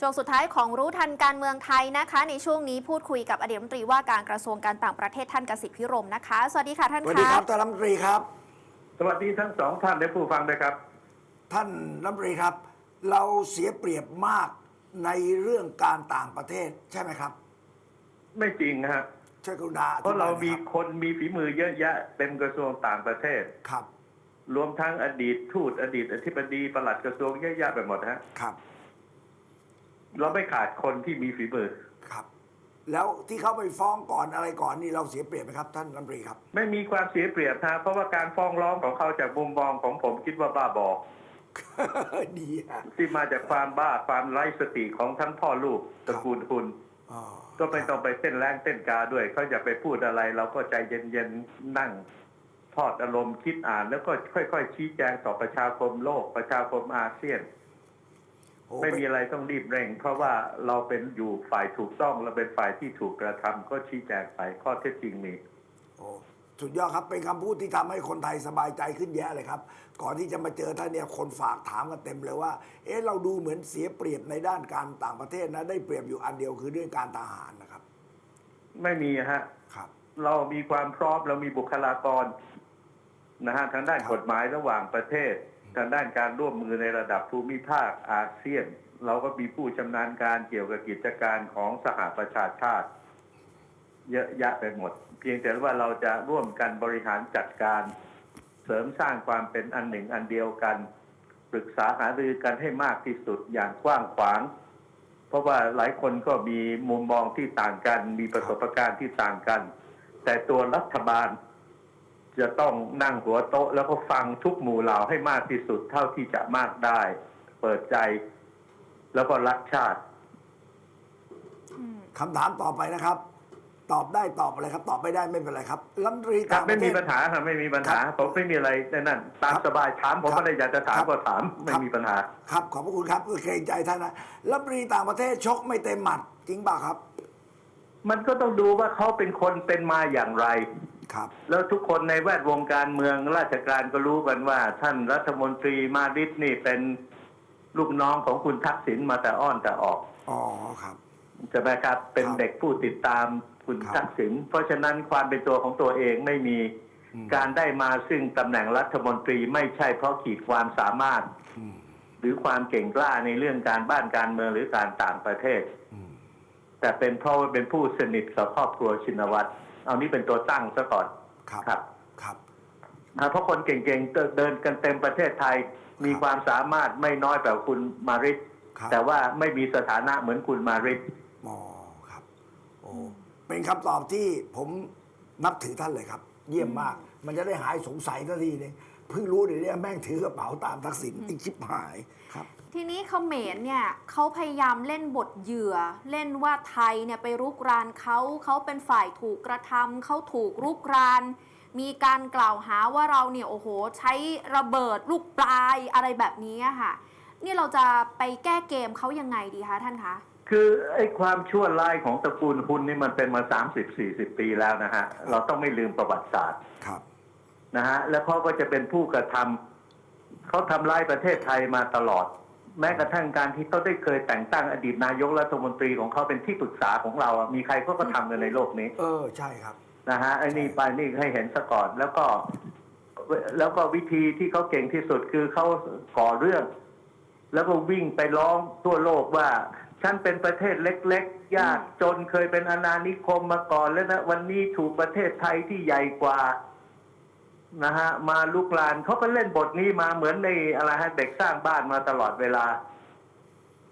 ช่วงสุดท้ายของรู้ทันการเมืองไทยนะคะ ในช่วงนี้พูดคุยกับอดีตรัฐมนตรีว่าการกระทรวงการต่างประเทศท่านกสิทธิพิรมนะคะ สวัสดีค่ะท่านสวัสดีคะครับท่านรัฐมนตรีครับ สวัสดีทั้งสองท่านและผู้ฟังด้วยครับ ท่านรัฐมนตรีครับ เราเสียเปรียบมากในเรื่องการต่างประเทศใช่ไหมครับ ไม่จริงนะฮะช่วยกรุณาอธิบยเพราะเรามีหน่อยคนมีฝีมือเยอะแยะเต็มกระทรวงต่างประเทศครับ รวมทั้งอดีตทูตอดีตอธิบดีปลัดกระทรวงเยอะแยะไปหมดฮะครับ เราไม่ขาดคนที่มีฝีมือครับ แล้วที่เขาไปฟ้องก่อนอะไรก่อนนี่เราเสียเปรียบไหมครับ ท่านรัฐมนตรีครับ ไม่มีความเสียเปรียบฮะเพราะว่าการฟ้องร้องของเขาจากมุมมองของผมคิดว่าบ้าบอดีฮะที่มาจากความบ้าความไร้สติของทั้งพ่อลูกตระกูลคุณอ๋อก็ไม่ต้องไปเต้นแรงเต้นกาด้วยเขาอยากไปพูดอะไร เราก็ใจเย็นๆนั่งทอดอารมณ์คิดอ่าน แล้วก็ค่อย ๆ ชี้แจงต่อประชาคมโลกประชาคมอาเซียนโอ้ ไม่มีอะไรต้องรีบเร่ง เพราะว่าเราเป็นอยู่ฝ่ายถูกต้องเราเป็นฝ่ายที่ถูกกระทำก็ชี้แจงไปข้อเท็จจริงมีโอ้สุดยอดครับเป็นคำพูดที่ทำให้คนไทยสบายใจขึ้นแยะเลยครับ ก่อนที่จะมาเจอท่านเนี่ยคนฝากถามกันเต็มเลยว่า เอ๊ะเราดูเหมือนเสียเปรียบในด้านการต่างประเทศนะ ได้เปรียบอยู่อันเดียวคือเรื่องการทหารนะครับ ไม่มีฮะครับ เรามีความพร้อมเรามีบุคลากรนะฮะทางด้านครับกฎหมายระหว่างประเทศ ทางด้านการร่วมมือในระดับภูมิภาคอาเซียน เราก็มีผู้ชำนาญการเกี่ยวกับกิจการของสหประชาชาติ เยอะแยะไปหมด เพียงแต่ว่าเราจะร่วมกันบริหารจัดการ เสริมสร้างความเป็นอันหนึ่งอันเดียวกัน ปรึกษาหารือกันให้มากที่สุดอย่างกว้างขวาง เพราะว่าหลายคนก็มีมุมมองที่ต่างกัน มีประสบการณ์ที่ต่างกัน แต่ตัวรัฐบาล จะต้องนั่งหัวโต๊ะ แล้วก็ฟังทุกหมู่เหล่าให้มากที่สุดเท่าที่จะมากได้ เปิดใจ แล้วก็รักชาติอืมคำถามต่อไปนะครับ ตอบได้ตอบอะไรครับ ตอบไม่ได้ไม่เป็นไรครับรัฐมนตรีครัต่าบงปไม่ระเทมีศ ปัญหาครับไม่มีปัญหาครับผมไม่มีอะไรในนั่นตามครับสบายถามผมครับอะไรอยากจะถามครับ ก็ถามไม่ครับมีปัญหา ครับขอบพระคุณครับเกรงใจท่านนะรัฐมนตรีต่างประเทศชกไม่เต็มหมัดจริงเปล่าครับ มันก็ต้องดูว่าเขาเป็นคนเป็นมาอย่างไร ครับแล้วทุกคนในแวดวงการเมืองราชการก็รู้กันว่า ท่านรัฐมนตรีมาดิสนี่เป็นลูกน้องของคุณทักษิณมาแต่อ้อนแต่ออกอ๋อครับใช่ไหมครับเป็นครับเด็กผู้ติดตามคุณครับทักษิณเพราะฉะนั้นความเป็นตัวของตัวเองไม่มีอืมการได้มาซึ่งตำแหน่งรัฐมนตรีไม่ใช่เพราะขีดความสามารถอืมหรือความเก่งกล้าในเรื่องการบ้านการเมืองหรือการต่างประเทศอืมแต่เป็นเพราะว่าเป็นผู้สนิทกับครอบครัวชินวัตร เอานี้เป็นตัวตั้งซะก่อนครับครับครับอ่าเพราะคนเก่งๆเดินกันเต็มประเทศไทยมีความสามารถไม่น้อยกว่าคุณมาริสครับแต่ว่าไม่มีสถานะเหมือนคุณมาริสอ๋อครับโอ้เป็นคำตอบที่ผมนับถือท่านเลยครับ เยี่ยมมาก มันจะได้หายสงสัยสักทีนึงเพิ่งรู้เดี๋ยวนี้แม่งถือกระเป๋าตามทักษิณอีกชิบหายครับ ทีนี้เขมรเนี่ยเขาพยายามเล่นบทเหยื่อ เล่นว่าไทยเนี่ยไปรุกรานเขาเขาเป็นฝ่ายถูกกระทำเขาถูกรุกราน มีการกล่าวหาว่าเราเนี่ยโอ้โห ใช้ระเบิดลูกปลายอะไรแบบนี้อะค่ะนี่เราจะไปแก้เกมเขายังไงดีคะท่านคะคือไอ้ความชั่วร้ายของตระกูลคุณนี่มันเป็นมาสามสิบสี่สิบปีแล้วนะฮะเราต้องไม่ลืมประวัติศาสตร์ครับนะฮะแล้วเขาก็จะเป็นผู้กระทำเขาทำร้ายประเทศไทยมาตลอด แม้กระทั่งการที่เขาได้เคยแต่งตั้งอดีตนายกรัฐมนตรีของเขาเป็นที่ปรึกษาของเราอะมีใครเขาก็ทำกันในโลกนี้ เออใช่ครับนะฮะไอ้นี่ไปนี่ให้เห็นซะก่อนแล้วก็ แล้วก็วิธีที่เขาเก่งที่สุดคือเขาก่อเรื่อง แล้วก็วิ่งไปร้องทั่วโลกว่าฉันเป็นประเทศเล็ก ๆ ยากจนเคยเป็นอาณานิคมมาก่อนแล้วนะวันนี้ถูกประเทศไทยที่ใหญ่กว่า นะฮะมาลุกลานเขาก็เล่นบทนี้มาเหมือนในอะไรฮะเด็กสร้างบ้านมาตลอดเวลา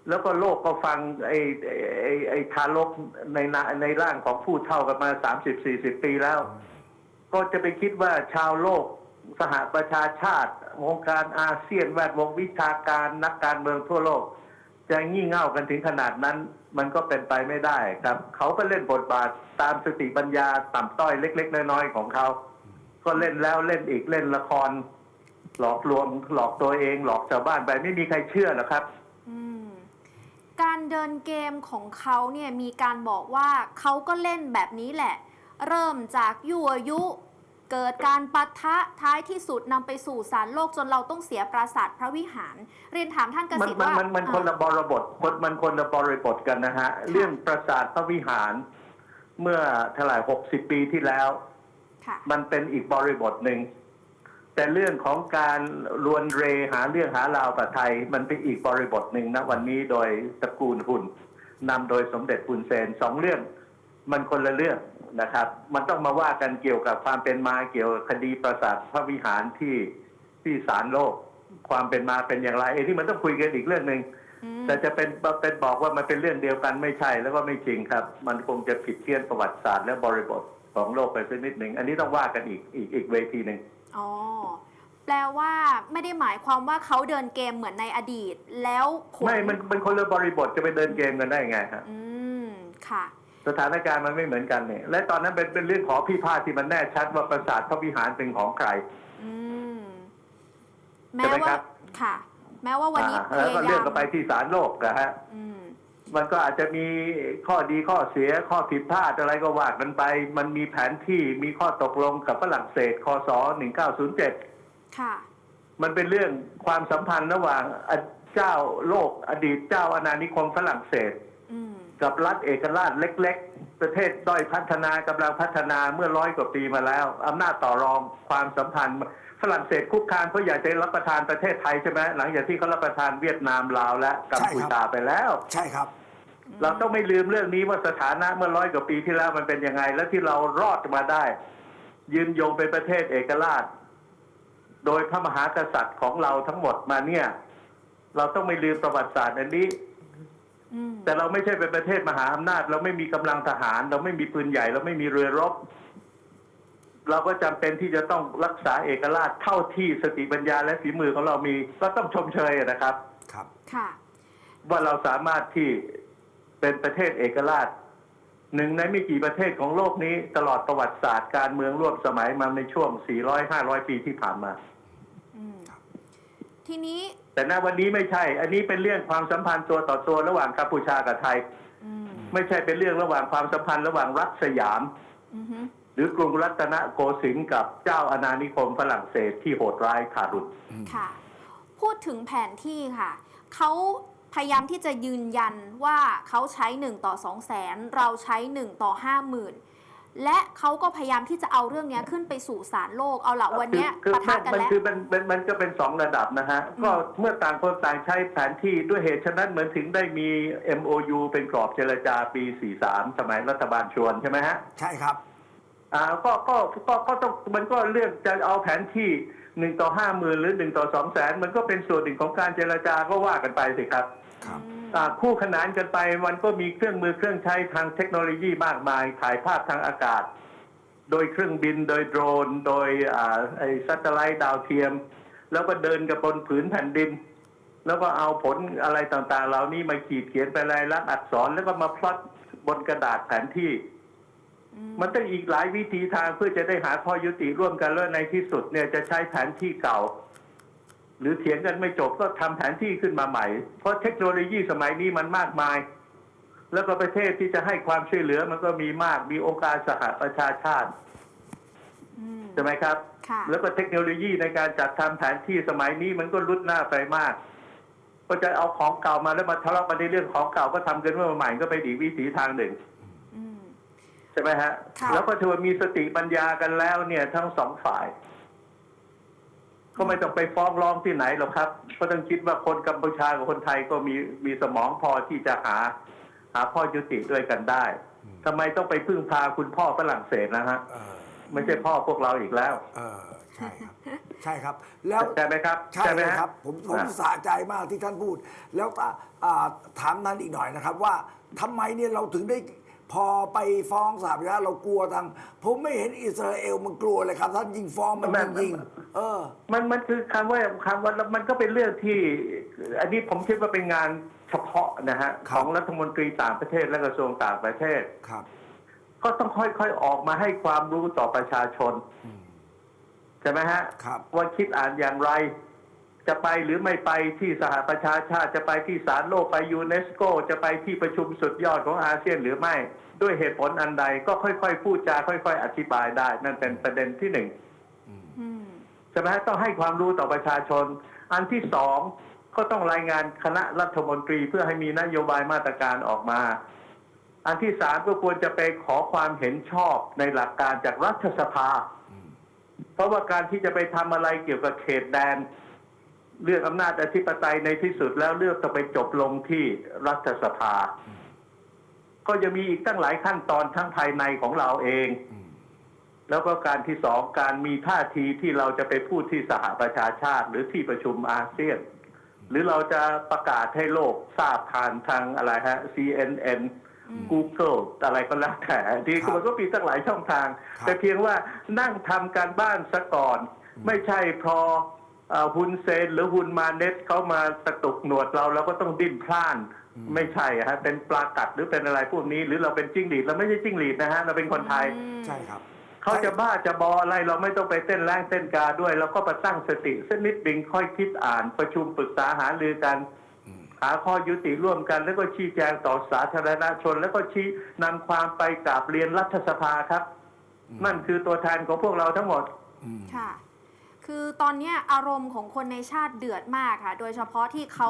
แล้วก็โลกก็ฟังไอ้ไอ้ไอ้ทารกในนาในร่างของผู้เท่ากันมาสามสิบสี่สิบปีแล้ว ก็จะไปคิดว่าชาวโลกสหประชาชาติวงการอาเซียนแวดวงวิชาการนักการเมืองทั่วโลก จะงี่เง่ากันถึงขนาดนั้น มันก็เป็นไปไม่ได้ครับ เขาก็เล่นบทบาทตามสติปัญญาต่ำต้อยเล็ก ๆ น้อยๆของเขา ก็เล่นแล้วเล่นอีกเล่นละคร หลอกลวงหลอกตัวเอง หลอกชาวบ้านไปไม่มีใครเชื่อหรอกครับอืมการเดินเกมของเขาเนี่ยมีการบอกว่าเขาก็เล่นแบบนี้แหละ เริ่มจากยั่วยุเกิดการปะทะท้ายที่สุดนำไปสู่สารโลกจนเราต้องเสียปราสาทพระวิหาร เรียนถามท่านเกมันษตรมันว่ามันมันอ่าคนละบริบทคนมันคนละบริบทกันนะฮะ เรื่องปราสาทพระวิหาร เมื่อเท่าไหร่หกสิบปีที่แล้วค่ะ มันเป็นอีกบริบทหนึ่งแต่เรื่องของการรวนเรหาเรื่องหาราวกับไทย มันเป็นอีกบริบทหนึ่งนะวันนี้โดยตระกูลหุ่นนำโดยสมเด็จพุนเซนสองเรื่องมันคนละเรื่องนะครับ มันต้องมาว่ากันเกี่ยวกับความเป็นมาเกี่ยวกับคดีปราสาทพระวิหารที่ที่ศาลโลก ความเป็นมาเป็นอย่างไรไอ้ที่มันต้องคุยกันอีกเรื่องหนึ่งอืมแต่จะเป็นเป็นบอกว่ามันเป็นเรื่องเดียวกันไม่ใช่แล้วก็ไม่จริงครับ มันคงจะผิดเพี้ยนประวัติศาสตร์และบริบท ของโลกไปสักนิดหนึ่งอันนี้ต้องว่ากันอีกอีกอีกเวทีหนึ่งอ๋อแปลว่าไม่ได้หมายความว่าเขาเดินเกมเหมือนในอดีต แล้วผลไม่มันมันคนละบริบทจะไปเดินเกมกันได้ไงฮะอืมค่ะ สถานการณ์มันไม่เหมือนกันเนี่ย และตอนนั้นเป็นเป็นเรื่องของพิพาทที่มันแน่ชัดว่าปราสาทพระวิหารเป็นของใคร อืมใช่แม้ไหมว่าครับค่ะ แม้ว่าวันนี้อ่าพแล้วก็ยาเรื่ยาองมก็ไปที่ศาลโลกนะฮะ อืม มันก็อาจจะมีข้อดีข้อเสียข้อผิดพลาดอะไรก็ว่ากันไป มันมีแผนที่มีข้อตกลงกับฝรั่งเศสคศ1907ค่ะ มันเป็นเรื่องความสัมพันธ์ระหว่างเจ้าโลก อดีตเจ้าอาณานิคมฝรั่งเศสอืมกับรัฐเอกราชเล็ก ๆ ประเทศด้อยพัฒนากำลังพัฒนาเมื่อร้อยกว่าปีมาแล้วอำนาจต่อรองความสัมพันธ์ฝรั่งเศสคุกคามเขาอยากจะรับประทานประเทศไทยใช่ไหมหลังจากที่เขารับประทานเวียดนามลาวและกัมพูชาไปแล้ว ใช่ครับ เราต้องไม่ลืมเรื่องนี้ว่าสถานะเมื่อร้อยกว่าปีที่แล้วมันเป็นยังไง และที่เรารอดมาได้ ยืนยงเป็นประเทศเอกราช โดยพระมหากษัตริย์ของเราทั้งหมดมาเนี่ย เราต้องไม่ลืมประวัติศาสตร์อันนี้อืมแต่เราไม่ใช่เป็นประเทศมหาอำนาจ เราไม่มีกำลังทหาร เราไม่มีปืนใหญ่ เราไม่มีเรือรบ เราก็จำเป็นที่จะต้องรักษาเอกราชเท่าที่สติปัญญาและฝีมือของเรามีก็ต้องชมเชยนะครับ ครับ ค่ะ ว่าเราสามารถที่ เป็นประเทศเอกราช หนึ่งในไม่กี่ประเทศของโลกนี้ ตลอดประวัติศาสตร์การเมืองร่วมสมัยมาในช่วง 400-500 ปีที่ผ่านมาอืมทีนี้ แต่ณวันนี้ไม่ใช่ อันนี้เป็นเรื่องความสัมพันธ์ตัวต่อตัวระหว่างกัมพูชากับไทยอืมไม่ใช่เป็นเรื่องระหว่างความสัมพันธ์ระหว่างรัฐสยามอือฮึหรือกรุงรัตนโกสินทร์กับเจ้าอาณานิคมฝรั่งเศสที่โหดร้ายทารุณค่ะ พูดถึงแผนที่ค่ะเขา พยายามที่จะยืนยันว่าเขาใช้ 1 ต่อ 2 0 0แสนเราใช้ 1 ต่อ 50,000 และเขาก็พยายามที่จะเอาเรื่องนี้ขึ้นไปสู่ศาลโลกเอาละวันเนี้ยคือปะทะกันมันแล้ว คือมันมันมันก็เป็นสองระดับนะฮะก็เมื่อต่างคนต่างใช้แผนที่ด้วยเหตุฉะนั้นเหมือนถึงได้มี MOU เป็นกรอบเจรจาปี 43 สมัยรัฐบาลชวนใช่ไหมฮะ ใช่ครับ อ่าก็ก็ก็ก็ต้องมันก็เรื่องจะเอาแผนที่หนึ่งต่อห้าหมื่นหรือหนึ่งต่อสองแสนมันก็เป็นส่วนหนึ่งของการเจรจาก็ว่ากันไปสิครับ ครับอืมอ่าคู่ขนานกันไปมันก็มีเครื่องมือเครื่องใช้ทางเทคโนโลยีมากมาย ถ่ายภาพทางอากาศ โดยเครื่องบินโดยโดรน โดยอ่าไอ้ซัตเทอร์ไลท์ดาวเทียม แล้วก็เดินกับบนผืนแผ่นดิน แล้วก็เอาผลอะไรต่างๆ เหล่านี้มาขีดเขียนเป็นลายลักษณ์อักษรแล้วก็มาพลอตบนกระดาษแผนที่อืมมันต้องอีกหลายวิธีทางเพื่อจะได้หาข้อยุติร่วมกันแล้วในที่สุดเนี่ยจะใช้แผนที่เก่า หรือเถียงกันไม่จบก็ทำแผนที่ขึ้นมาใหม่ เพราะเทคโนโลยีสมัยนี้มันมากมาย แล้วก็ประเทศที่จะให้ความช่วยเหลือมันก็มีมากมีองค์การสหประชาชาติอืมใช่ไหมครับค่ะแล้วก็เทคโนโลยีในการจัดทำแผนที่สมัยนี้มันก็รุดหน้าไปมาก ก็จะเอาของเก่ามาแล้วมาทะเลาะกันในเรื่องของเก่าก็ทำกันเมื่อใหม่ก็ไปนอีกวิถีทางหนึ่งอืมใช่ไหมฮะค่ะแล้วก็ถือว่ามีสติปัญญากันแล้วเนี่ยทั้งสองฝ่าย ก็ไม่ต้องไปฟ้องร้องที่ไหนหรอกครับ ก็ต้องคิดว่าคนกัมพูชากับคนไทยก็มีมีสมองพอที่จะหา หาข้อยุติด้วยกันได้ ทำไมต้องไปพึ่งพาคุณพ่อฝรั่งเศสนะฮะ เออไม่ใช่พ่อพวกเราอีกแล้ว เออใช่ครับ ใช่ครับ แล้ว ใช่ไหมครับใช่ไหมเลยฮะ ครับผมผมอะ สะใจมากที่ท่านพูด แล้วอะอ่าถามนั้นอีกหน่อยนะครับว่าทำไมเนี่ยเราถึงได้ พอไปฟ้องสหประชาชาติเรากลัวทาง ผมไม่เห็นอิสราเอลมันกลัวเลยครับ ท่านยิงฟ้องมันยิงยิงเออ มันมันคือคำว่าคำว่ามันก็เป็นเรื่องที่ อันนี้ผมคิดว่าเป็นงานเฉพาะนะฮะครัขบองรัฐมนตรีต่างประเทศและกระทรวงต่างประเทศ ครับ ก็ต้องค่อยๆออกมาให้ความรู้ต่อประชาชน อืม ใช่ไหมฮะ ครับ ว่าคิดอ่านอย่างไร จะไปหรือไม่ไปที่สหประชาชาติจะไปที่ศาลโลกไปยูเนสโก จะไปที่ประชุมสุดยอดของอาเซียนหรือไม่ ด้วยเหตุผลอันใดก็ค่อยๆ พูดจา ค่อย ๆ อธิบายได้ นั่นเป็นประเด็นที่หนึ่งช่ไหมฮะต้องให้ความรู้ต่อประชาชน อันที่สองก็ต้องรายงานคณะรัฐมนตรีเพื่อให้มีนโยบายมาตรการออกมา อันที่สามก็ควรจะไปขอความเห็นชอบในหลักการจากรัฐสภา เพราะว่าการที่จะไปทำอะไรเกี่ยวกับเขตแดน เรื่องอำนาจอธิปไตยในที่สุดแล้วเรื่องจะไปจบลงที่รัฐสภา ก็จะมีอีกตั้งหลายขั้นตอนทั้งภายในของเราเอง แล้วก็การที่สองการมีท่าทีที่เราจะไปพูดที่สหประชาชาติ หรือที่ประชุมอาเซียน หรือเราจะประกาศให้โลกทราบผ่านทางอะไรฮะ CNN Google อะไรก็แล้วแต่ที่ครับมันก็มีตั้งหลายช่องทางครับแต่เพียงว่านั่งทำการบ้านซะก่อน ไม่ใช่พอเอ่อ ฮุนเซนหรือฮุนมาเนตเขามาตะตุกหนวดเราเราก็ต้องดิ้นพล่าน ไม่ใช่ฮะเป็นปลากัดหรือเป็นอะไรพวกนี้ หรือเราเป็นจิ้งหรีดเราไม่ใช่จิ้งหรีดนะฮะเราเป็นคนไทยอืมใช่ครับเขาจะบ้าจะบออะไรเราไม่ต้องไปเต้นแรงเต้นกาด้วยเราก็มาตั้งสติสักนิดดึงค่อยคิดอ่าน ประชุมปรึกษาหารือกันหาข้อยุติร่วมกัน แล้วก็ชี้แจงต่อสาธารณชน แล้วก็ชี้นำความไปกราบเรียนรัฐสภาครับ นั่นคือตัวแทนของพวกเราทั้งหมดค่ะ คือตอนเนี้ยอารมณ์ของคนในชาติเดือดมากค่ะ โดยเฉพาะที่เขา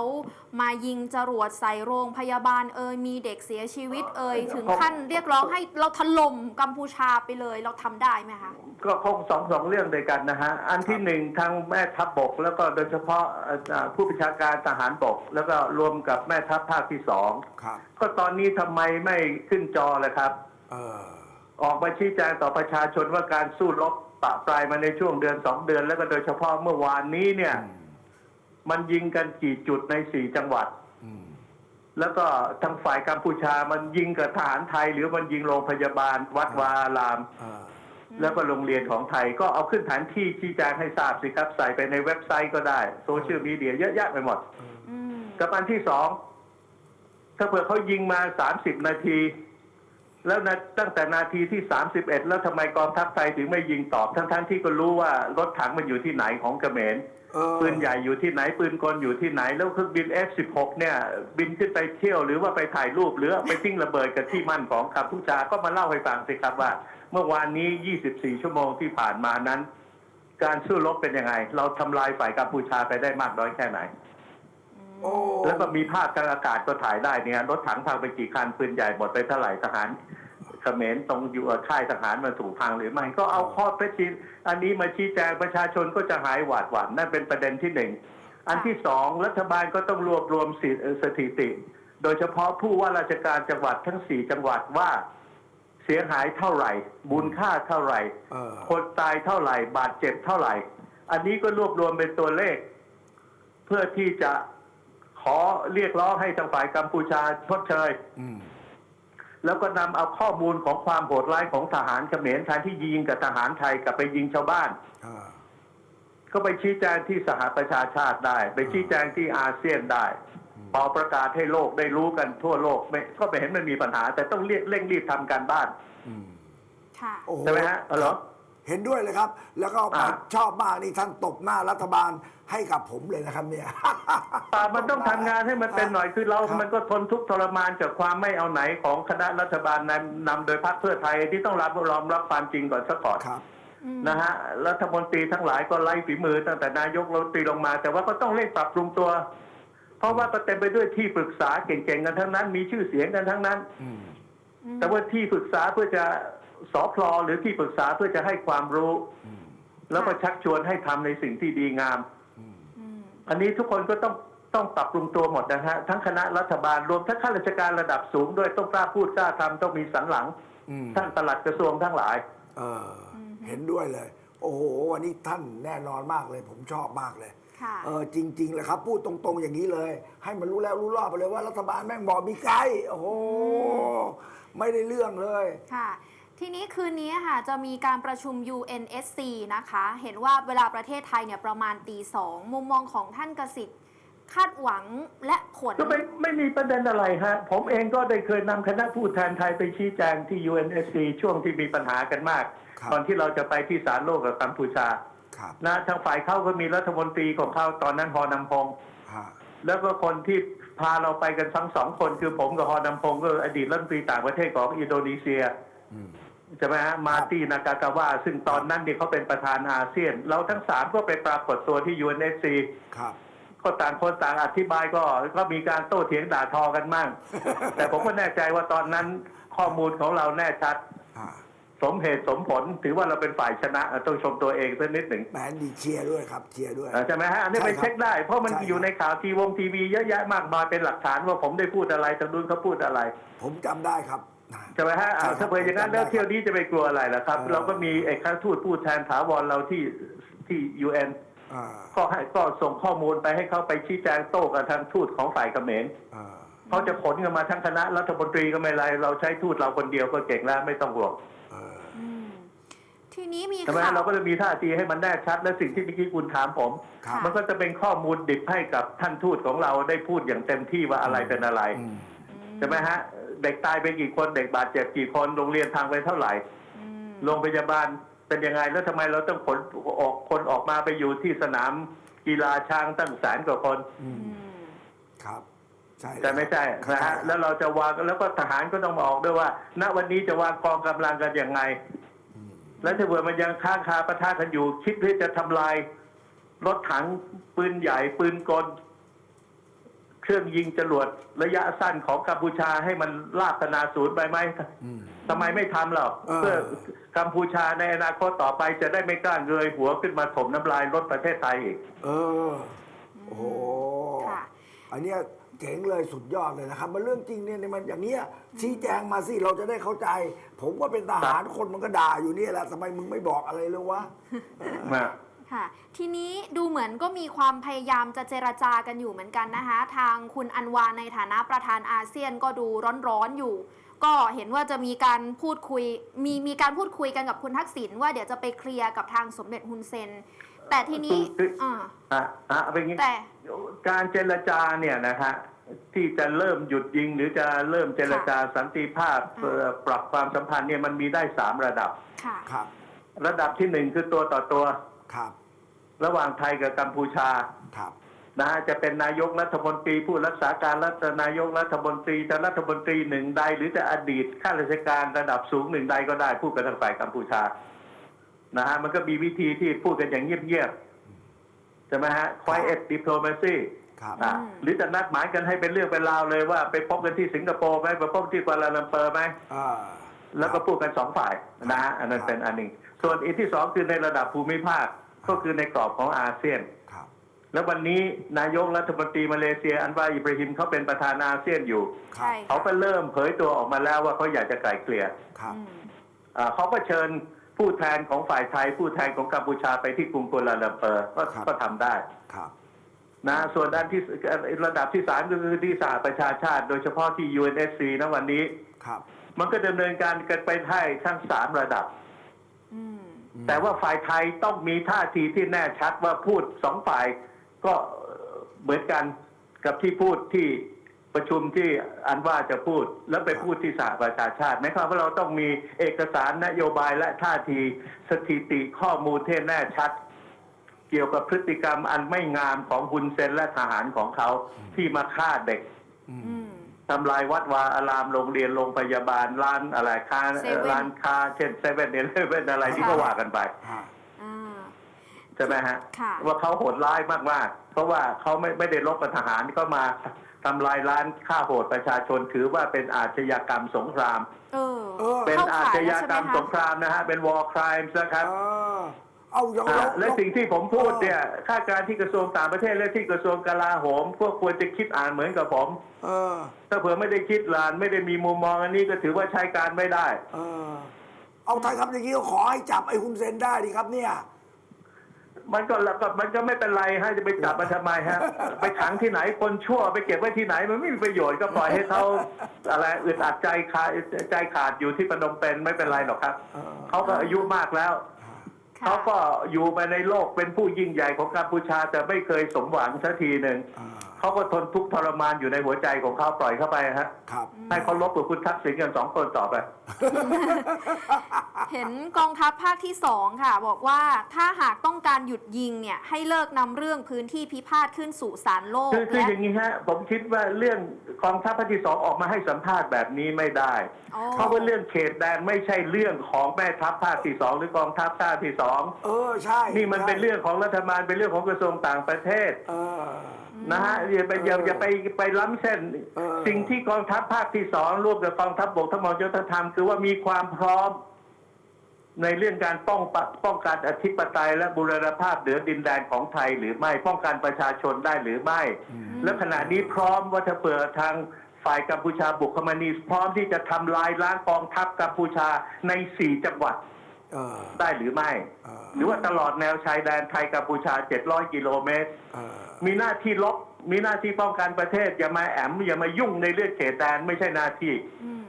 มายิงจรวดใส่โรงพยาบาลเอ่ยมีเด็กเสียชีวิตเอ่ยถึงขั้นเรียกร้องให้เราถล่มกัมพูชาไปเลยเราทำได้ไหมคะ ก็คงสองสองเรื่องด้วยกันนะฮะ อันที่หนึ่งทางแม่ทัพบกแล้วก็โดยเฉพาะเอ่อผู้บัญชาการทหารบก แล้วก็รวมกับแม่ทัพภาคที่สองครับก็ตอนนี้ทำไมไม่ขึ้นจอเลยครับเออออกมาชี้แจงต่อประชาชนว่าการสู้รบ ปะปลายมาในช่วงเดือนสองเดือน แล้วก็โดยเฉพาะเมื่อวานนี้เนี่ย มันยิงกันกี่จุดในสี่จังหวัดอืมแล้วก็ทางฝ่ายกัมพูชามันยิงกับทหารไทย หรือมันยิงโรงพยาบาล วัดวาอารามเออแล้วก็โรงเรียนของไทยก็เอาขึ้นแผนที่ชี้แจงให้ทราบสิครับ ใส่ไปในเว็บไซต์ก็ได้โซเชียลมีเดียเยอะแยะไปหมดอืมกับอันที่สองถ้าเผื่อเขายิงมาสามสิบนาที แล้วนะตั้งแต่นาทีที่สามสิบเอ็ดแล้วทำไมกองทัพไทยถึงไม่ยิงตอบ ทั้งๆที่ก็รู้ว่ารถถังมันอยู่ที่ไหนของเขมรเออปืนใหญ่อยู่ที่ไหนปืนกลอยู่ที่ไหน แล้วเครื่องบิน F16 เนี่ย บินขึ้นไปเที่ยวหรือว่าไปถ่ายรูปหรือไปทิ้งระเบิดกับที่มั่นของกัมพูชาก็มาเล่าให้ฟังสิครับว่า เมื่อวานนี้ 24 ชั่วโมงที่ผ่านมานั้น การสู้รบเป็นยังไง เราทำลายฝ่ายกัมพูชาไปได้มากน้อยแค่ไหนโอ้ แล้วก็มีภาพทางอากาศก็ถ่ายได้เนี่ยรถถังพังไปกี่คันปืนใหญ่หมดไปเท่าไหร่ทหารเขมรตรงอยู่ค่ายทหารมันถูกพังหรือไม่ก็เอาข้อเท็จจริงอันนี้มาชี้แจงประชาชนก็จะหายหวาดหวั่นนั่นเป็นประเด็นที่หนึ่งอันที่สองรัฐบาลก็ต้องรวบรวมสิเอ่อสถิติ โดยเฉพาะผู้ว่าราชการจังหวัดทั้งสี่จังหวัดว่าเสียหายเท่าไหร่ บุญค่าเท่าไหร่เออคนตายเท่าไหร่ บาดเจ็บเท่าไหร่ อันนี้ก็รวบรวมเป็นตัวเลข เพื่อที่จะ ขอเรียกร้องให้ทางฝ่ายกัมพูชาชดเชย อืม แล้วก็นำเอาข้อมูลของความโหดร้ายของทหารเขมรแทนที่ยิงกับทหารไทยกับไปยิงชาวบ้านเออก็ไปชี้แจงที่สหประชาชาติได้ ไปชี้แจงที่อาเซียนได้ พอประกาศให้โลกได้รู้กันทั่วโลกไม่ก็ไม่เห็นมันมีปัญหา แต่ต้องเรียกเร่งรีบทำการบ้านอืม ค่ะ โอ้โหใช่ไหมฮะอ๋อเหรอ เห็นด้วยเลยครับ แล้วก็อ่า ชอบมากนี่ท่านตบหน้ารัฐบาลให้กับผมเลยนะครับเนี่ย ป่ามันต้องทำงานให้มันเป็นหน่อยคือเรา ครับ มันก็ทนทุกข์ทรมานจากความไม่เอาไหนของคณะรัฐบาลนำนำโดยพรรคเพื่อไทยที่ต้องรับรองรับความจริงก่อนซะก่อนครับ อืม นะฮะรัฐมนตรีทั้งหลายก็ไล่ฝีมือตั้งแต่นายกรัฐมนตรีลงมา แต่ว่าก็ต้องเร่งปรับปรุงตัว เพราะว่าก็เต็มไปด้วยที่ปรึกษาเก่งๆกันทั้งนั้น มีชื่อเสียงกันทั้งนั้นอืมแต่ว่าที่ปรึกษาเพื่อจะ สอพลอหรือที่ปรึกษาเพื่อจะให้ความรู้อืมแล้วก็ชักชวนให้ทำในสิ่งที่ดีงามอืมอืมอันนี้ทุกคนก็ต้องต้องปรับปรุงตัวหมดนะฮะทั้งคณะรัฐบาลรวมทั้งข้าราชการระดับสูงด้วยต้องกล้าพูดกล้าทำต้องมีสันหลังอืมท่านปลัดกระทรวงทั้งหลายเอออ เห็นด้วยเลย โอ้โหวันนี้ท่านแน่นอนมากเลย ผมชอบมากเลยค่ะเออจริงๆเลยครับ พูดตรงๆอย่างนี้เลย ให้มันรู้แล้วรู้รอบไปเลยว่ารัฐบาลแม่งบอกมีไกด์โอ้โหไม่ได้เรื่องเลยค่ะ ทีนี้คืนนี้ค่ะจะมีการประชุม UNSC นะคะ เห็นว่าเวลาประเทศไทยเนี่ยประมาณตีสองมุมมองของท่านกสิทธิ์คาดหวังและผลก็ไม่ไม่มีประเด็นอะไรฮะ ผมเองก็ได้เคยนำคณะผู้แทนไทยไปชี้แจงที่ UNSC ช่วงที่มีปัญหากันมากครับตอนที่เราจะไปที่ศาลโลกกับกัมพูชาครับนะทางฝ่ายเขาก็มีรัฐมนตรีของเขาตอนนั้นฮอนำพงศ์ฮะแล้วก็คนที่พาเราไปกันทั้งสองคนคือผมกับฮอนำพงศ์ก็อดีตรัฐมนตรีต่างประเทศของอินโดนีเซียอืม ใช่ไหมฮะมาร์ตี้นากากาวะซึ่งตอนนั้นเนี่ยเขาเป็นประธานอาเซียน เราทั้งสามก็ไปปรากฏตัวที่ UNSC ครับก็ต่างคนต่างอธิบายก็ก็มีการโต้เถียงด่าทอกันมั่ง แต่ผมก็แน่ใจว่าตอนนั้นข้อมูลของเราแน่ชัดอ่าสมเหตุสมผลถือว่าเราเป็นฝ่ายชนะ ต้องชมตัวเองสักนิดหนึ่งแหมดีเชียร์ด้วยครับเชียร์ด้วยเออใช่ไหมฮะอันนี้ใช่ไปครับเช็คได้ เพราะมันใช่ครับอยู่ในข่าวทีวงทีวีเยอะแยะมากมายเป็นหลักฐานว่าผมได้พูดอะไรทางนู้นเขาพูดอะไร ผมจำได้ครับ ใช่ไหมฮะอ่าใช่ครับถ้าเผื่ออย่างนั้นผมจำได้แล้วเที่ยวนี้จะไปกลัวอะไรล่ะครับเออเราก็มีเอกอัครทูตผู้แทนถาวรเราที่ที่ยูเอ็นอ่าก็ให้ก็ส่งข้อมูลไปให้เขาไปชี้แจงโต้กับทางทูตของฝ่ายเขมรอ่าเขาจะขนกันมาทั้งคณะรัฐมนตรีก็ไม่เป็นไร เราใช้ทูตเราคนเดียวก็เก่งแล้วไม่ต้องห่วงเอออืมทีนี้มีใช่ไหมข่าวเราก็จะมีท่าทีให้มันแน่ชัด และสิ่งที่เมื่อกี้คุณถามผมครับมันก็จะเป็นข้อมูลดิบให้กับท่านทูตของเราได้พูดอย่างเต็มที่ว่าอะไรเป็นอะไรอืมใช่ไหมฮะ เด็กตายไปกี่คนเด็กบาดเจ็บกี่คนโรงเรียนพังไปเท่าไหร่อืมโรงพยาบาลเป็นยังไงแล้วทำไมเราต้องขนออกคนออกมาไปอยู่ที่สนามกีฬาช้างตั้งแสนกว่าคนอืมอืมครับใช่ใช่ไม่ใช่ครับนะฮะแล้วเราจะวางแล้วก็ทหารก็ต้องมาออกด้วยว่า ณวันนี้จะวางกองกำลังกันยังไงอืมแล้วถ้าเผื่อมันยังค้างคาประทะกันอยู่ คิดที่จะทำลายรถถังปืนใหญ่ปืนกล เครื่องยิงจรวดระยะสั้นของกัมพูชาให้มันลาบนาศูนย์ไปไหมอืมทำไมไม่ทำหรอกเออเพื่อกัมพูชาในอนาคตต่อไปจะได้ไม่กล้าเงยหัวขึ้นมาถมน้ำลายรถประเทศไทยอีก เออ โอ้โหค่ะอันเนี้ยเจ๋งเลยสุดยอดเลยนะครับ มันเรื่องจริงเนี่ยมันอย่างเนี้ยชี้แจงมาสิเราจะได้เข้าใจ ผมว่าเป็นทหารคนมันก็ด่าอยู่เนี่ยแหละทำไมมึงไม่บอกอะไรเลยวะมา ค่ะ ทีนี้ดูเหมือนก็มีความพยายามจะเจรจากันอยู่เหมือนกันนะคะ ทางคุณอันวาในฐานะประธานอาเซียนก็ดูร้อนๆอยู่ ก็เห็นว่าจะมีการพูดคุยมีมีการพูดคุยกันกับคุณทักษิณว่าเดี๋ยวจะไปเคลียร์กับทางสมเด็จฮุนเซน แต่ทีนี้อ่าอะอะเป็นอย่างนี้แต่การเจรจาเนี่ยนะฮะที่จะเริ่มหยุดยิง หรือจะเริ่มเจรจาสันติภาพค่ะเอ่อปรับความสัมพันธ์เนี่ยมันมีได้สามระดับค่ะครับ ระดับที่หนึ่งคือตัวต่อตัว ครับ ระหว่างไทยกับกัมพูชาครับนะฮะจะเป็นนายกรัฐมนตรีผู้รักษาการรัฐนายกรัฐมนตรีจะรัฐมนตรีหนึ่งใด หรือจะอดีตข้าราชการระดับสูงหนึ่งใดก็ได้พูดกันทางฝ่ายกัมพูชานะฮะมันก็มีวิธีที่พูดกันอย่างเงียบๆใช่ไหมฮะ quiet diplomacy ครับอะอืมหรือจะนัดหมายกันให้เป็นเรื่องเป็นราวเลยว่าไปพบกันที่สิงคโปร์ไหมไปพบที่กัวลาลัมเปอร์ไหมอ่าแล้วก็พูดกันสองฝ่ายนะฮะอันนั้นเป็นอันหนึ่ง ส่วนอีกที่สองคือในระดับภูมิภาคก็คือในกรอบของอาเซียนครับแล้ววันนี้นายกรัฐมนตรีมาเลเซีย อันวาอิบราฮิมเขาเป็นประธานอาเซียนอยู่ครัใช่บเขาก็เริ่มเผยตัวออกมาแล้วว่าเขาอยากจะไกล่เกลี่ยครับอืมอ่าเขาก็เชิญผู้แทนของฝ่ายไทย ผู้แทนของกัมพูชาไปที่กรุงกัวลาลัมเปอร์ก็ครับก็ทำได้ครับนะส่วนด้านที่ระดับที่สามก็คือที่สหประชาชาติ โดยเฉพาะที่ UNSC นะวันนี้ครับมันก็ดำเนินการกันไปให้ทั้งสามระดับอืม แต่ว่าฝ่ายไทยต้องมีท่าทีที่แน่ชัดว่าพูดสองฝ่ายก็เหมือนกันกับที่พูดที่ประชุมที่อันว่าจะพูดแล้วไปพูดที่สหประชาชาติหมายความว่าเราต้องมีเอกสารนโยบายและท่าทีสถิติข้อมูลที่แน่ชัด เกี่ยวกับพฤติกรรมอันไม่งามของฮุนเซนและทหารของเขาที่มาฆ่าเด็กอืมอืม ทำลายวัดวาอารามโรงเรียนโรงพยาบาลร้านอะไรค้าเซเว่นร้านค้าเช่นเซเว่นเอเลเว่นอะไรที่ค่ะ ก็ว่ากันไปฮะอ่า ใช่ไหมฮะ ค่ะว่าเขาโหดร้ายมากๆเพราะว่าเขาไม่ไม่ได้ลบกับทหารก็มาทำลายร้านฆ่าโหดประชาชนถือว่าเป็นอาชญากรรมสงคราม เออ เออ เป็นเข้าอาข่ายชแล้วญาใช่ไหกมรรมคะสงครามนะฮะ เป็น war crimes นะครับ เออ เอาอย่างอ่าเรา และสิ่งที่ผมพูดเนี่ยข้าการที่กระทรวงต่างประเทศและที่กระทรวงกลาโหมก็ควรจะคิดอ่านเหมือนกับผมเออถ้าเผื่อไม่ได้คิดลานไม่ได้มีมุมมองอันนี้ก็ถือว่าใช้การไม่ได้เออเอาไทยคำอย่างนี้ก็ขอให้จับไอ้คุณเซนได้ดีครับเนี่ยมันก็แล้วก็มันก็ไม่เป็นไรฮะจะไปจับมันทำไมฮะ ไปขังที่ไหนคนชั่วไปเก็บไว้ที่ไหน มันไม่มีประโยชน์ก็ปล่อยให้เขาอะไรอึดอัดใจขาดใจขาดอยู่ที่ปนมเป็นไม่เป็นไรหรอกครับเออเขาก็อายุมากแล้วค่ะ เขาก็อยู่มาในโลกเป็นผู้ยิ่งใหญ่ของกัมพูชาแต่ไม่เคยสมหวังสักทีหนึ่งอ่า เขาก็ทนทุกข์ทรมานอยู่ในหัวใจของเขาปล่อยเข้าไปฮะครับให้เขาลบกับคุณทักษิณกันสองคนต่อไป เห็นกองทัพภาคที่สองค่ะ บอกว่าถ้าหากต้องการหยุดยิงเนี่ยให้เลิกนำเรื่องพื้นที่พิพาทขึ้นสู่ศาลโลกคือคือและอย่างนี้ฮะผมคิดว่าเรื่องกองทัพภาคที่สองออกมาให้สัมภาษณ์แบบนี้ไม่ได้ อ๋อเพราะว่าเรื่องเขตแดนไม่ใช่เรื่องของแม่ทัพภาคที่สองหรือกองทัพภาคที่สองเออใช่นี่มันเป็นใช่เรื่องของรัฐบาลเป็นเรื่องของกระทรวงต่างประเทศ เออ นะฮะอย่าไปอย่าเอออย่าไปไปล้ำเส้นเออสิ่งที่กองทัพภาคที่สองร่วมกับกองทัพบกทั้งหมดยุทธธรรมคือว่ามีความพร้อม ในเรื่องการป้องปะป้องกันอธิปไตย และบูรณภาพเหนือดินแดนของไทยหรือไม่ป้องกันประชาชนได้หรือไม่ และขณะนี้พร้อมว่าจะเปิดทางฝ่ายกัมพูชาบุกเข้ามานีพร้อมที่จะทำลายล้างกองทัพกัมพูชาในสี่จังหวัดเออ ได้หรือไม่เออหรือว่าตลอดแนวชายแดนไทยกัมพูชา 700 กิโลเมตรเออมีหน้าที่ลบมีหน้าที่ป้องกันประเทศ อย่ามาแอมอย่ามายุ่งในเรื่องเขตแดนไม่ใช่หน้าที่อืม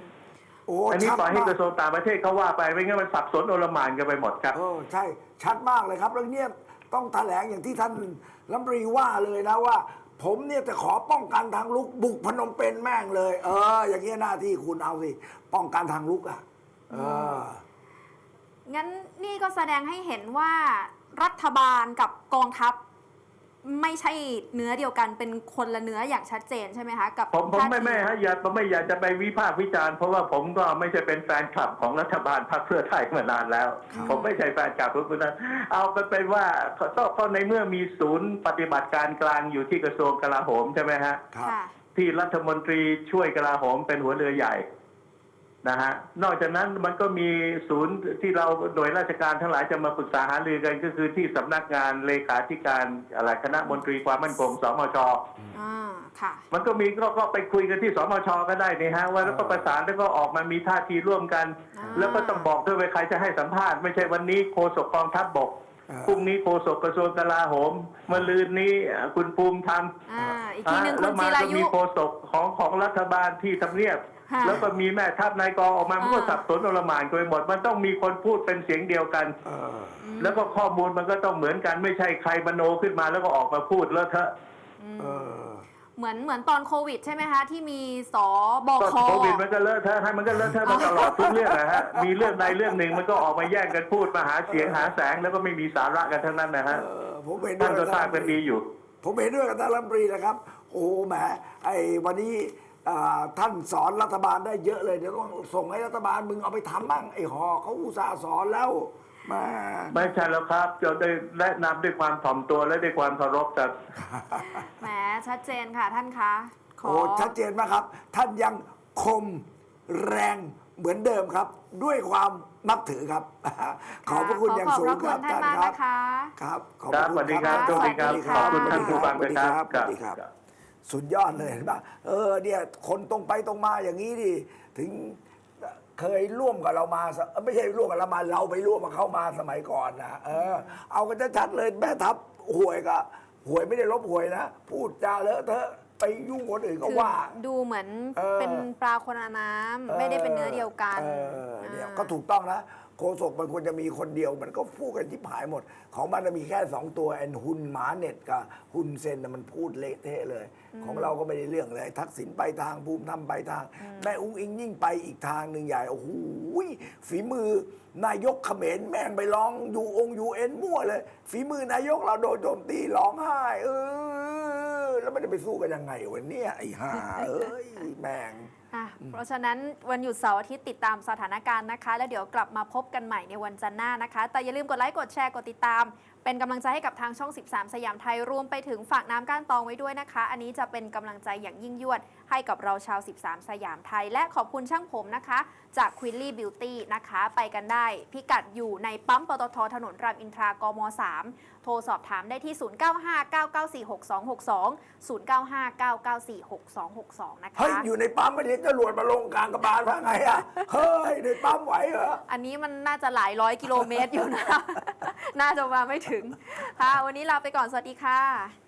โอ้อันนี้ชัดปล่อยให้มากกระทรวงต่างประเทศเขาว่าไปไม่งั้นมันสับสนโอลหมานกันไปหมดครับเออใช่ชัดมากเลยครับแล้วเนี่ยต้องแถลงอย่างที่ท่านรัฐมนตรีว่าเลยนะว่า ผมเนี่ยจะขอป้องกันทางลุกบุกพนมเปญแม่งเลย เออ อย่างเงี้ยหน้าที่คุณเอาสิป้องกันทางลุกอะ เออ งั้นนี่ก็แสดงให้เห็นว่ารัฐบาลกับกองทัพ ไม่ใช่เนื้อเดียวกันเป็นคนละเนื้ออย่างชัดเจนใช่ไหมคะกับผมผมท่าทีไม่ไม่ฮะอย่าผมไม่อยากจะไปวิพากษ์วิจารณ์เพราะว่าผมก็ไม่ใช่เป็นแฟนคลับของรัฐบาลพรรคเพื่อไทยมานานแล้วครับผมไม่ใช่แฟนคลับของคุณนะเอาไปเป็นว่าก็ก็ในเมื่อมีศูนย์ปฏิบัติการกลางอยู่ที่กระทรวงกลาโหมใช่ไหมฮะครับค่ะที่รัฐมนตรีช่วยกลาโหมเป็นหัวเรือใหญ่ นะฮะนอกจากนั้นมันก็มีศูนย์ที่เราหน่วยราชการทั้งหลายจะมาปรึกษาหารือกันก็คือที่สำนักงานเลขาธิการอะไรคณะมนตรีความมั่นคงสมชอ่าค่ะ มันก็มีก็ก็ไปคุยกันที่สมชก็ได้นี่ฮะว่าแล้วก็ประสานแล้วก็ออกมามีท่าทีร่วมกันอ่าแล้วก็ต้องบอกด้วยว่าใครจะให้สัมภาษณ์ไม่ใช่วันนี้โฆษกกองทัพบกอ่าพรุ่งนี้โฆษกกระทรวงกลาโหมมะลืนนี้คุณภูมิธรรมอ่าอีกทีหนึ่งอ่าคุแล้วณมาจิราก็ยุมีโฆษกของของรัฐบาลที่ทำเนียบค่ะ แล้วก็มีแม่ทัพนายกองออกมามันก็อ่าสับสนโอลหมานกันไปหมดมันต้องมีคนพูดเป็นเสียงเดียวกันเออแล้วก็ข้อมูลมันก็ต้องเหมือนกันไม่ใช่ใครมโนขึ้นมาแล้วก็ออกมาพูดแล้วเถอะเออเหมือนเหมือนตอนโควิดใช่ไหมคะ ที่มีสบก็คโควิดมันก็เลอะเทอะให้มันก็เลอะเทอะมาตลอดทุกเรื่องนะฮะมีเรื่องใดเรื่องหนึ่งมันก็ออกมาแย่งกันพูดมาหาเสียงหาแสงแล้วก็ไม่มีสาระกันทั้งนั้นนะฮะเออผมเห็นด้วท่ายนก็ทราบกันดีอยู่ ผมเห็นด้วยกับท่านรัฐมนตรีนะครับ โอ้โหแหมไอ้วันนี้อ่า ท่านสอนรัฐบาลได้เยอะเลยเดี๋ยวต้องส่งให้รัฐบาลมึงเอาไปทำบ้างไอ้หอเขาอุตส่าห์สอนแล้วแหมาไม่ใช่แล้วครับจะได้แนะนำด้วยความถ่อมตัวและด้วยความเคารพแต่แหมชัดเจนค่ะท่านคะขอโอ้ชัดเจนมากครับ ท่านยังคมแรงเหมือนเดิมครับ ด้วยความนับถือครับ ขอบพระคุณอย่างสูงขอบพคระรับคุณท่านท่านมากครับนะคะครับขอบคพรัระบคุสวัณสดีครับครับสวัสดีครับสวัสดีครับขอบคุณท่านผู้ฟังสวัสดีนะคครัรับบสวัสดีครับ สุดยอดเลยเห็นปะเออเนี่ยคนตรงไปตรงมาอย่างนี้ดิถึงเคยร่วมกับเรามาสไม่ใช่ร่วมกับเรามาเราไปร่วมกับเขามาสมัยก่อนนะเออ เอากันชัดๆเลยแม่ทัพหวยก็หวยไม่ได้ลบหวยนะ พูดจาเลอะเทอะไปยุ่งคนอื่นก็คือว่า ดูเหมือนเออเป็นปลาคนละน้ำไม่ได้เป็นเนื้อเดียวกันเออเนี่ยอ่าก็ถูกต้องนะโคศกมันควรจะมีคนเดียว มันก็พูดกันที่ผายหมด ของมันน่ะมีแค่สองตัวแอนหุนหมาเน็ตกับหุนเซนน่ะมันพูดเละเทะเลย ของเราก็ไม่ได้เรื่องเลยทักษิณไปทางภูมิธรรมไปทาง แม่อุ้งอิงยิ่งไปอีกทางหนึ่งใหญ่โอ้โหฝีมือนายกเขมรแม่งไปร้องยูองยูเอ็นมั่วเลย ฝีมือนายกเราโดนโจมตีร้องไห้ เออ แล้วมันจะไปสู้กันยังไงวันนี้ไอ้ห่าเอ้ยแม่งอะเพราะฉะนั้นวันหยุดเสาร์อาทิตย์ติดตามสถานการณ์นะคะ แล้วเดี๋ยวกลับมาพบกันใหม่ในวันจันทร์หน้านะคะ แต่อย่าลืมกดไลค์กดแชร์กดติดตาม เป็นกำลังใจให้กับทางช่อง 13 สยามไทยรวมไปถึงฝากน้ำก้านตองไว้ด้วยนะคะ อันนี้จะเป็นกำลังใจอย่างยิ่งยวด ให้กับเราชาว 13 สยามไทย และขอบคุณช่างผมนะคะ จาก q u i n l y Beauty นะคะ ไปกันได้ พิกัดอยู่ในปั๊มปตทถนนรามอินทรากม 3 โทรสอบถามได้ที่ 0959946262 0959946262 นะคะ เฮ้ย อยู่ในปั๊มไม่ได้จรวดมาลงกลางกระบาลว่าไงอะ เฮ้ยในปั๊มไหวเหรอ อันนี้มันน่าจะหลายร้อยกิโลเมตรอยู่นะ น่าจะมาไม่ถึงค่ะวันนี้ลาไปก่อนสวัสดีค่ะ